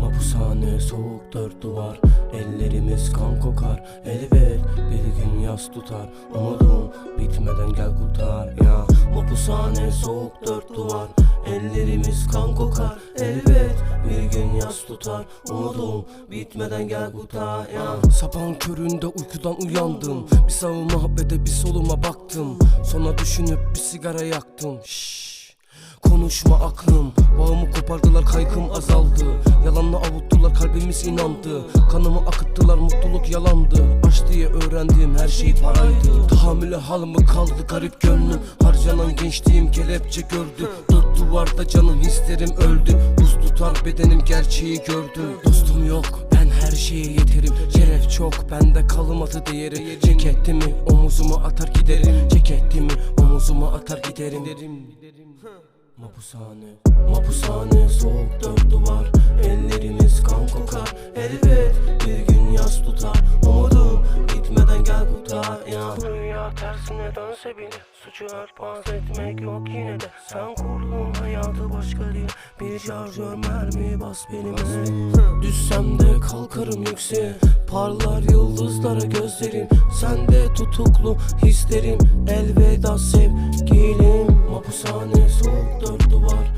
Mapushane soğuk dört duvar. Ellerimiz kan kokar. Elbet bir gün yas tutar. Umudum bitmeden gel kurtar ya. Mapushane soğuk dört duvar. Ellerimiz kan kokar. Elbet bir gün yas tutar. Umudum bitmeden gel kurtar ya. Sabahın köründe uykudan uyandım Bir sağıma ve de bir soluma baktım Sonra düşünüp bir sigara yaktım. Şşş. Konuşma aklım. Bağımı kopardılar kaygım azaldı. Yalanla avuttular kalbimiz inandı. Kanımı akıttılar mutluluk yalandı. Aşk diye öğrendiğim her şey paraydı. Tahammüle hal mı kaldı? Garip gönlüm Harcanan gençliğim kelepçe gördü. Dört duvarda canım hislerim öldü. Buz tutar bedenim gerçeği gördü. Dostum yok ben her şeye yeterim Çok bende kalmadı değeri. Ceketimi omuzuma atar giderim. Ceketimi omuzuma atar giderim. Mapushane Mapushane soğuk dört duvar. Ellerimiz kan kokar Elbet bir gün yas tutar Dünya tersine dönse bile Suçu örtbas etmek yok yine de. Sen kurdun hayatı başka değil. Bir şarjör mermi bas benime Düşsem de kalkarım yükseğe. Parlar yıldızlara gözlerim. Sende tutuklu hislerim. Elveda sevgilim Mapushane soğuk dört duvar